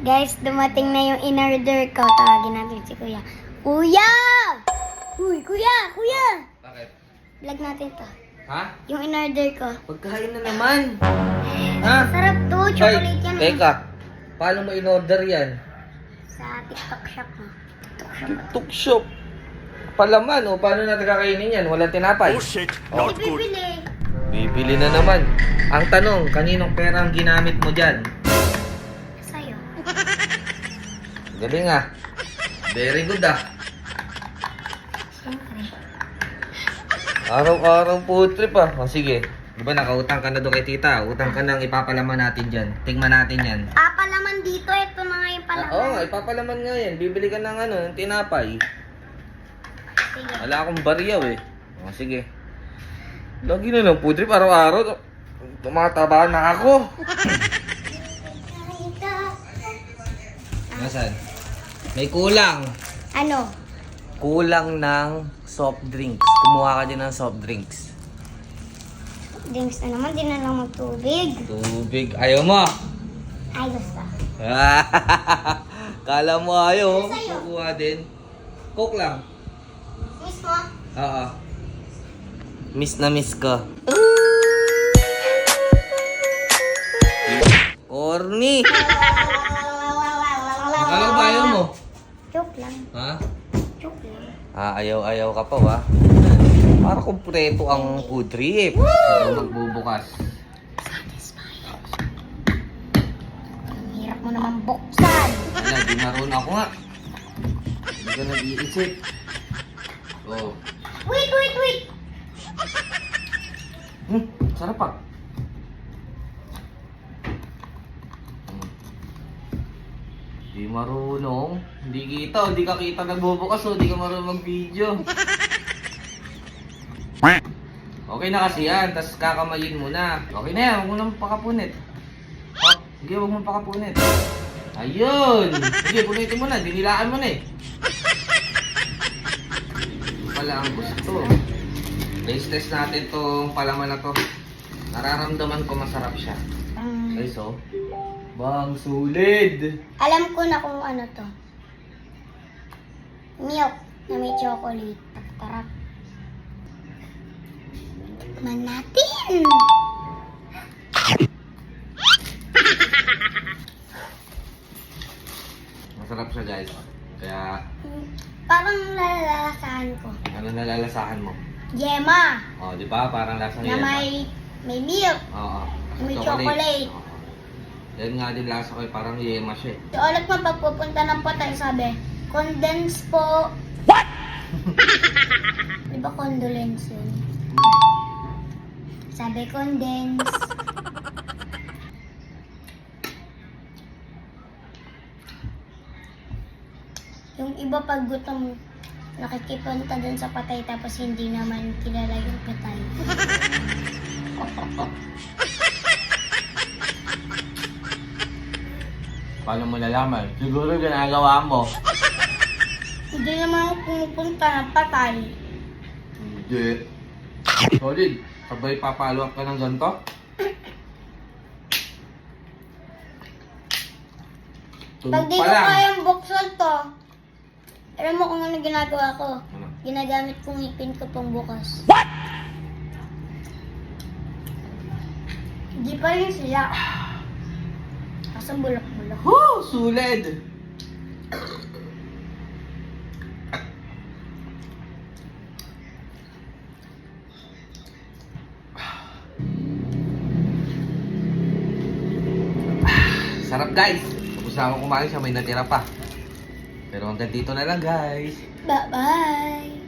Guys, dumating na yung in-order ko. Tawagin natin si Kuya. Kuya! Uy, Kuya! Kuya! Bakit? Vlog natin to. Ha? Yung in-order ko. Pagkain na naman. Ha? Sarap to. Chocolate Ay, yan. eh. teka. Paano mo in-order yan? Sa TikTok shop mo. TikTok shop. Palaman, o paano natin kakainin yan? Walang tinapay. Oh shit, Oh. not good. Bibili. Bibili na naman. Ang tanong, kaninong pera ang ginamit mo dyan? Galing ah. Very good ah. Araw-araw po trip ah. O sige. Di ba nakautang ka na doon kay tita? Utang ka nang ipapalaman natin dyan. Tingnan natin yan. Papalaman dito. Ito na nga yung Ah, palaman. Oo nga, ipapalaman nga yan. Bibili ka ng ano, ng tinapay. Sige. Wala akong bariyaw eh. O sige. Lagi na lang po trip. Araw-araw. Tumataba na ako. Nasaan? May kulang. Ano? Kulang ng soft drinks. Kumuha ka din ng soft drinks. Drinks na naman. Di na lang magtubig. Tubig. Ayaw mo. Ay, basta. Kala mo ayaw. Sa'yo. Kukuha din. Coke lang. Miss mo? Oo. Miss na miss ka. Corny. Akala ko ba ayaw mo? Joke lang. Ha? Joke lang. Ah, ayaw-ayaw ka pa ba? Para kumpleto ang food trip. Ano magbubukas? Ang hirap mo naman buksan. Wala, di naroon ako nga. Hindi ka nag-iisip. Oh. Wait, wait, wait. Hmm, sarap pa. Di marunong. Hindi kita, hindi ka kita nagbubukas o, hindi ka marunong mag-video. Okay na kasi yan, tapos kakamayin mo. Okay na yan, huwag mo nang pakapunit. Oh, sige, huwag mo pakapunit. Ayun! Sige, punitin mo na, dinilaan mo na eh. Pala ang gusto. Taste test natin tong palaman na to. Nararamdaman ko masarap siya. Um, Guys, oh. Bang solid! alam ko na kung ano to. Milk na may chocolate. Tarap. Tikman natin. Masarap siya, guys. Kaya, Parang lalalasahan ko. ano nalalasahan mo? Yema Oh, di ba? Parang lasa na may may milk. Oo. may chocolate. Oo. Yan nga din lasa ko, eh, parang yema siya. eh. Si Oleg mo pagpupunta ng patay sabi, condense po. What? Di ba condolence yun? Sabi condense. Yung iba pag gutom, nakikipunta dun sa patay tapos hindi naman kilala yung patay. Paano mo nalaman? Siguro ginagawa mo. Hindi naman ako pumupunta ng patay. Hindi. Solid. Sabay papalo up ka ng ganito? Tulog Pag di pa ko lang. kayang buksan to, alam mo kung ano ginagawa ko? Ano? Ginagamit kong ngipin ko pang bukas. What? Hindi pa rin sila. Kasi bulak-bulak. Woo! Sulid! Sarap guys! Tapos na ako kumain siya, may natira pa. Pero hanggang dito na lang guys. Bye-bye!